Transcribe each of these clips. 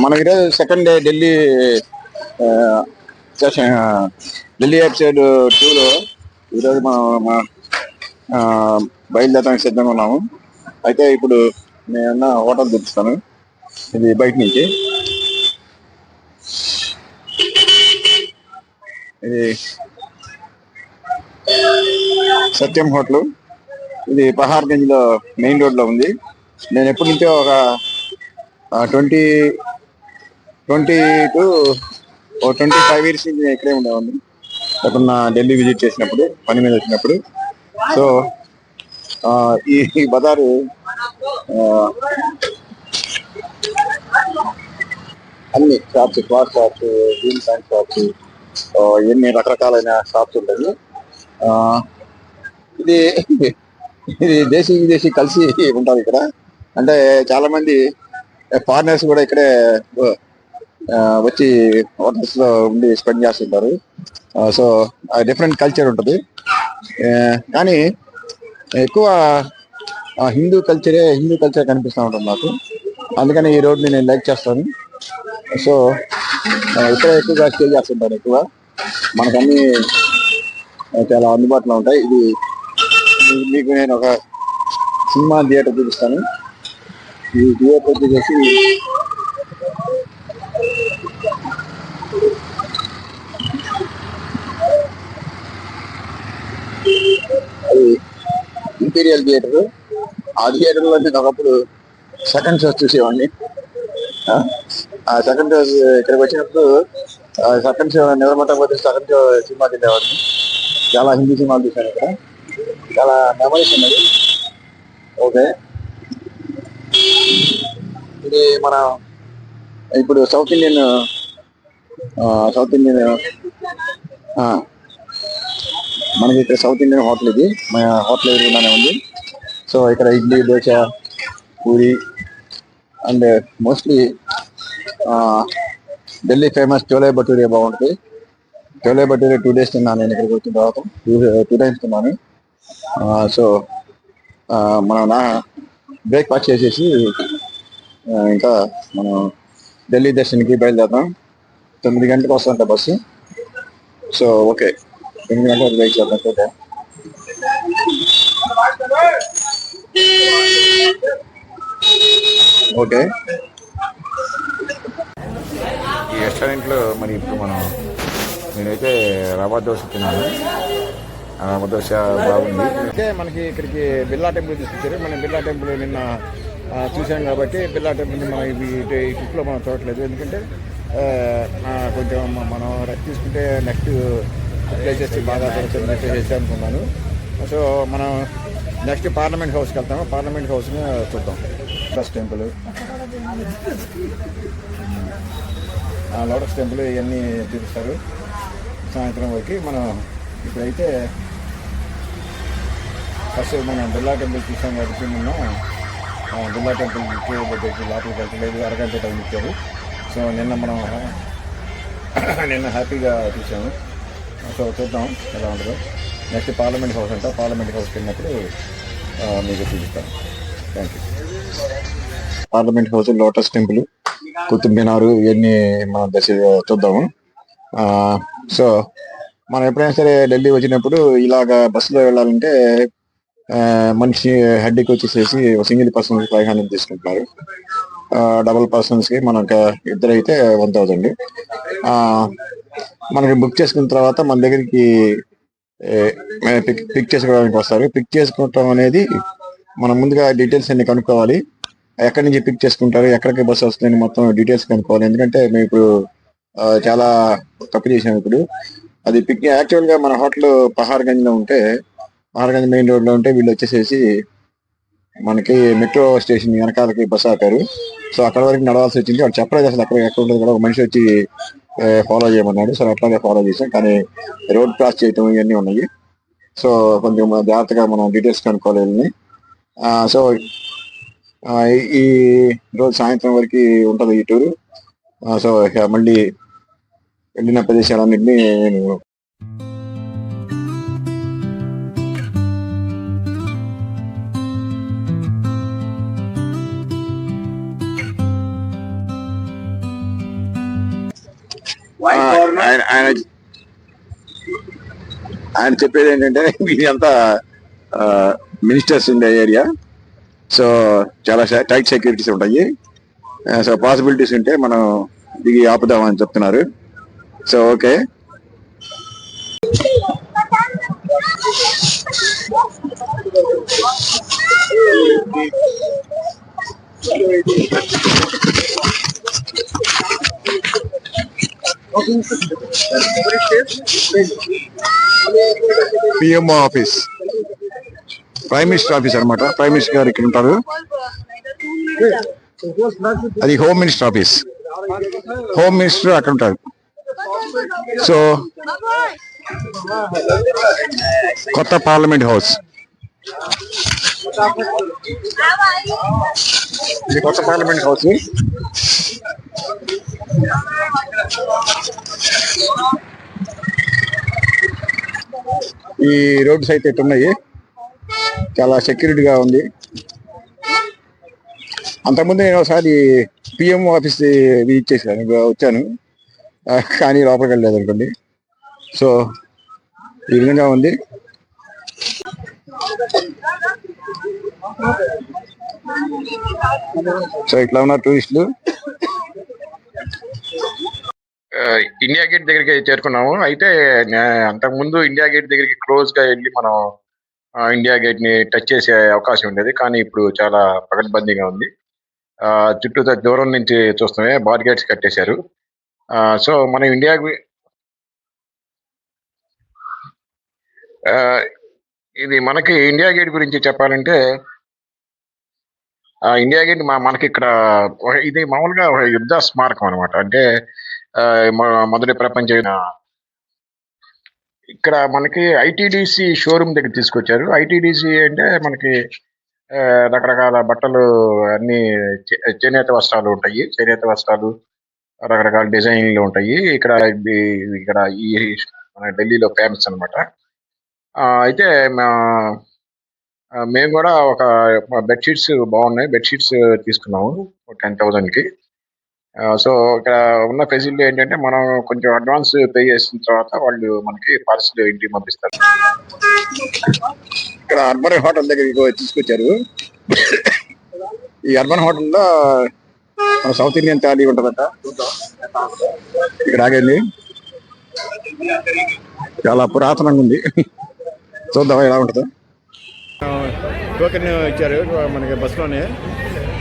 మనం ఈరోజు second day Delhi Delhi episode టూలో ఈరోజు మనం మా- బయలుదేరడానికి సిద్ధంగా ఉన్నాము. అయితే ఇప్పుడు నేను హోటల్ చూపిస్తాను. ఇది బయట నుంచి. ఇది సత్యం హోటల్. ఇది పహార్గంజ్లో మెయిన్ రోడ్లో ఉంది. నేను ఎప్పటి నుంచో ఒక twenty twenty two O twenty five years నుంచి నేను ఇక్కడే ఉండేవాడిని. ఎప్పుడన్నా ఢిల్లీ విజిట్ చేసినప్పుడు పని మీద వచ్చినప్పుడు. సో ఆ, ఈ బజారు ఆ, అన్ని shops cloth shops jeans pant shops ఎన్ని రకరకాలైన షాప్స్ ఉంటాయి ఆ, ఇది ఇది దేశీ విదేశీ కలిసి ఉంటారు ఇక్కడ. అంటే చాలా మంది ఫారినర్స్ కూడా ఇక్కడే వచ్చి హోటల్స్లో ఉండి స్పెండ్ చేస్తుంటారు. సో డిఫరెంట్ కల్చర్ ఉంటుంది. కానీ ఎక్కువ ఆ, హిందూ కల్చరే హిందూ కల్చర్ కనిపిస్తూ ఉంటుంది నాకు అందుకని ఈ రోడ్ని నేను లైక్ చేస్తాను. సో ఇక్కడ ఎక్కువగా స్టే చేస్తుంటాను ఎక్కువ. మనకన్నీ చాలా అందుబాటులో ఉంటాయి. ఇది మీకు నేను ఒక సినిమా థియేటర్ చూపిస్తాను. ఈ థియేటర్ వచ్చేసి అది ఇంపీరియల్ థియేటర్. ఆ థియేటర్లో నేను ఒకప్పుడు సెకండ్ షోస్ చూసేవాడిని. ఆ, సెకండ్ షోస్ ఇక్కడికి వచ్చినప్పుడు సెకండ్ షో నిలబడటం పోతే సెకండ్ షో సినిమా తినేవాడిని చాలా హిందీ సినిమాలు చూశాను ఇక్కడ చాలా మెమరీస్ ఉన్నాయి. ఓకే. ఇది మన ఇప్పుడు సౌత్ ఇండియన్ సౌత్ ఇండియన్ మనకి ఇక్కడ సౌత్ ఇండియన్ హోటల్ ఇది. మన హోటల్ ఎదురుగానే ఉంది. సో ఇక్కడ idli dosa puri and mostly Delhi famous chole భటూరియా బాగుంటుంది. చోలే భటూరియా టూ డేస్ తిన్నాను నేను ఇక్కడికి వచ్చిన తర్వాత. టూ టూ టైమ్స్ తిన్నాను. సో మనం నా బ్రేక్ఫాస్ట్ చేసేసి ఇంకా మనం ఢిల్లీ దర్శన్కి బయలుదేరుతాం. తొమ్మిది గంటలకు వస్తుంట బస్సు. సో ఓకే తొమ్మిది గంటలకు వెయిట్ చేద్దాం ఓకే. ఓకే ఈ రెస్టారెంట్లో మరి ఇప్పుడు మనం నేనైతే రవా దోశ తిన్నాను. రవ రవా దోశ బాగుంది. అయితే మనకి ఇక్కడికి బిర్లా టెంపుల్ తీసుకొచ్చారు. మనం బిర్లా టెంపుల్ నిన్న చూసాం కాబట్టి బిర్లా టెంపుల్ని మనం ఇవి ఈ ట్రిప్లో మనం చూడట్లేదు. ఎందుకంటే కొంచెం మనం రెస్ట్ తీసుకుంటే నెక్స్ట్ ప్లేసెస్ బాగా దొరుకుతున్నట్టు చేసి అనుకున్నాను. సో మనం నెక్స్ట్ పార్లమెంట్ హౌస్కి వెళ్తాము పార్లమెంట్ హౌస్ని చూద్దాం. లోటస్ టెంపుల్ ఆ లోటస్ టెంపుల్ ఇవన్నీ చూపిస్తారు సాయంత్రం వరకు మనం ఇప్పుడైతే ఫస్ట్ మనం బిర్లా టెంపుల్ చూసాం కాబట్టి నిన్న బిర్లా టెంపుల్ దగ్గరికి లోపలికి వెళ్ళలేదు. అరగంట టైం ఇచ్చారు. సో నిన్న మనం నిన్న హ్యాపీగా చూసాము. సో చూద్దాం ఎలా ఉంటుందో. నెక్స్ట్ పార్లమెంట్ హౌస్ అంట. పార్లమెంట్ హౌస్కి వెళ్ళినప్పుడు మీకు చూపిస్తాను. Thank you parliament house lotus temple Qutub Minar ఇవన్నీ మనం దశ చూద్దాము. సో మనం ఎప్పుడైనా సరే ఢిల్లీ వచ్చినప్పుడు ఇలాగ బస్సులో వెళ్ళాలంటే మనిషి హెడ్కి వచ్చేసేసి సింగిల్ పర్సన్ ఫైవ్ హండ్రెడ్ తీసుకుంటున్నారు డబల్ పర్సన్స్కి మనకు ఇద్దరైతే వన్ థౌజండ్. మనకి బుక్ చేసుకున్న తర్వాత మన దగ్గరికి పిక్ పిక్ చేసుకోవడానికి వస్తారు. పిక్ చేసుకోవటం అనేది మనం ముందుగా డీటెయిల్స్ అన్ని కనుక్కోవాలి. ఎక్కడి నుంచి పిక్ చేసుకుంటారు ఎక్కడికి బస్సు వస్తుంది మొత్తం డీటెయిల్స్ కనుక్కోవాలి. ఎందుకంటే మేము ఇప్పుడు చాలా తప్పు చేసాం ఇప్పుడు. అది పిక్ యాక్చువల్గా మన హోటల్ పహార్గంజ్లో ఉంటే పహార్గంజ్ మెయిన్ రోడ్లో ఉంటే వీళ్ళు వచ్చేసేసి మనకి మెట్రో స్టేషన్ వెనకాలకి బస్సు ఆపారు. సో అక్కడ వరకు నడవాల్సి వచ్చింది. వాళ్ళు చెప్పలేదు అసలు అక్కడ ఎక్కడ ఉంటుంది కూడా. ఒక మనిషి వచ్చి ఫాలో చేయమన్నాడు. సో అట్లానే ఫాలో చేసాం కానీ రోడ్ క్రాస్ చేయటం ఇవన్నీ ఉన్నాయి. సో కొంచెం జాగ్రత్తగా మనం డీటెయిల్స్ కనుక్కోవాలి వీళ్ళని. సో ఈ- రోజు సాయంత్రం వరకు ఉంటుంది ఈ టూరు సో మళ్ళీ వెళ్ళిన ప్రదేశాలన్నింటినీ నేను ఆయన ఆయన ఆయన చెప్పేది ఏంటంటే ఇదంతా మినిస్టర్స్ ఉండే ఏరియా సో చాలా టైట్ సెక్యూరిటీస్ ఉంటాయి. సో పాసిబిలిటీస్ ఉంటే మనం దిగి ఆపుదామని చెప్తున్నారు. So okay PMO office prime minister office అన్నమాట ప్రైమ్ మినిస్టర్ గారు ఇక్కడ ఉంటారు. అది home minister office home minister అక్కడ ఉంటారు. సో కొత్త పార్లమెంట్ హౌస్ ఇది కొత్త పార్లమెంట్ హౌస్ ఈ రోడ్స్ అయితే ఉన్నాయి చాలా సెక్యూరిటీగా ఉంది. అంతకుముందు నేను ఒకసారి పిఎం ఆఫీస్ విజిట్ చేశాను వచ్చాను. కానీ లోపలికి వెళ్ళలేదు అనుకోండి. సో ఈ విధంగా ఉంది. సో ఇట్లా ఉన్నారు టూరిస్టులు. ఇండియా గేట్ దగ్గరికి చేరుకున్నాము. అయితే అంతకుముందు ఇండియా గేట్ దగ్గరికి క్లోజ్గా వెళ్ళి మనం ఇండియా గేట్ని టచ్ చేసే అవకాశం ఉండేది. కానీ ఇప్పుడు చాలా పగడ్బందీగా ఉంది. చుట్టూ దూరం నుంచి చూస్తున్నామే బార్ గేట్స్ కట్టేశారు. సో మనం ఇండియా గే- ఇది మనకి ఇండియా గేట్ గురించి చెప్పాలంటే ఇండియా గేట్ మా- మనకి ఇక్కడ ఇది మామూలుగా ఒక యుద్ధ స్మారకం అనమాట అంటే మొదటి ప్రపంచ ఇక్కడ మనకి ఐటీడీసీ షోరూమ్ దగ్గర తీసుకొచ్చారు. ఐటీడీసీ అంటే మనకి రకరకాల బట్టలు అన్ని చేనేత వస్త్రాలు ఉంటాయి. చేనేత వస్త్రాలు రకరకాల డిజైన్లు ఉంటాయి. ఇక్కడ ఇక్కడ ఈ మన ఢిల్లీలో ఫేమస్ అన్నమాట. అయితే మా మేము కూడా ఒక బెడ్షీట్స్ బాగున్నాయి. బెడ్షీట్స్ తీసుకున్నాము టెన్ థౌసండ్కి సో ఇక్కడ ఉన్న ఫెసిలిటీ ఏంటంటే మనం కొంచెం అడ్వాన్స్ పే చేసిన తర్వాత వాళ్ళు మనకి పార్సల్ ఇంటికి పంపిస్తారు. ఇక్కడ అర్బన్ హోటల్ దగ్గరికి తీసుకొచ్చారు. ఈ అర్బన్ హోటల్లో మన సౌత్ ఇండియన్ థాలీ ఉంటుందట. ఇక్కడ ఆగండి. చాలా పురాతనంగా ఉంది. చూద్దాం ఎలా ఉంటుందో. టోకెన్ ఇచ్చారు మనకి బస్సులోనే.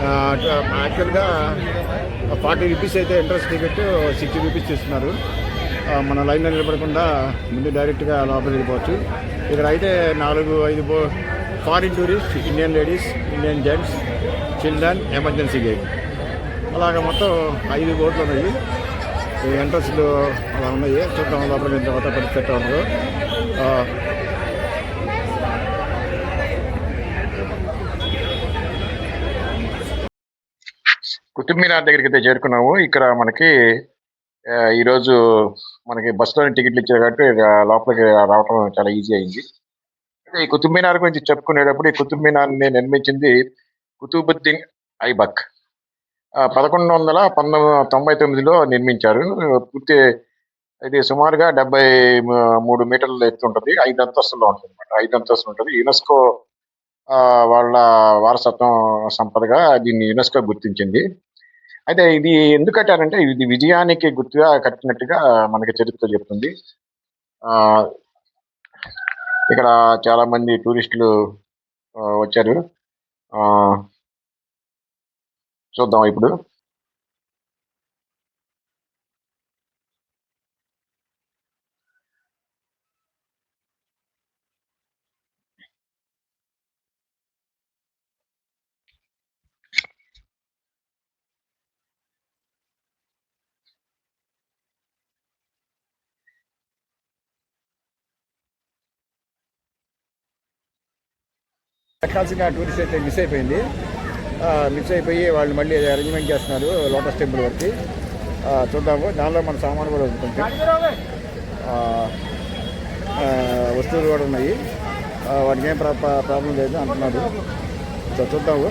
యాక్చువల్గా ఫార్టీ రూపీస్ అయితే ఎంట్రన్స్ టికెట్ సిక్స్టీ రూపీస్ ఇస్తున్నారు మన లైన్లో నిలబడకుండా ముందు డైరెక్ట్గా లోపలికి వెళ్ళిపోవచ్చు. ఇక్కడ అయితే నాలుగు ఐదు foreign tourist Indian ladies Indian gents children emergency gate అలాగ మొత్తం ఐదు బోట్లు ఉన్నాయి. ఈ ఎంట్రన్స్లు అలా ఉన్నాయి. చూద్దాం లోపలికి తర్వాత పరిస్థితి ఎట్లా ఉంటుందో ఆ, దగ్గరికి అయితే చేరుకున్నాము. ఇక్కడ మనకి ఈరోజు ఈ రోజు మనకి బస్సులోని టికెట్లు ఇచ్చారు కాబట్టి లోపలికి రావటం చాలా ఈజీ అయింది. అయితే ఈ కుతుబ్మినార్ గురించి చెప్పుకునేటప్పుడు ఈ కుతుబ్మినార్ని నిర్మించింది కుతుబుద్దీన్ ఐబక్. పదకొండు వందల పంతొమ్మిది తొంభై తొమ్మిదిలో నిర్మించారు. పూర్తి ఇది సుమారుగా డెబ్బై మూడు మీటర్ల ఎత్తు ఉంటుంది. ఐదు అంతస్తుల్లో ఉంటుంది అనమాట ఐదు అంతస్తులు ఉంటుంది. యునెస్కో వాళ్ళ వారసత్వం సంపదగా దీన్ని యునెస్కో గుర్తించింది. అయితే ఇది ఎందుకు కట్టారంటే ఇది విజయానికి గుర్తుగా కట్టినట్టుగా మనకి చరిత్ర చెప్తుంది ఇక్కడ చాలా మంది టూరిస్టులు వచ్చారు. చూద్దాం ఇప్పుడు. ఎక్కాల్సిన టూరిస్ట్ అయితే మిస్ అయిపోయింది. మిస్ అయిపోయి వాళ్ళు మళ్ళీ అరేంజ్మెంట్ చేస్తున్నారు లోటస్ టెంపుల్ వరకు. చూద్దాము. దానిలో మన సామాన్ కూడా ఉంటుంది ఆ, వస్తువులు కూడా ఉన్నాయి. వాటికి ఏం ప్రాబ్లం లేదు అంటున్నారు. చూద్దాము.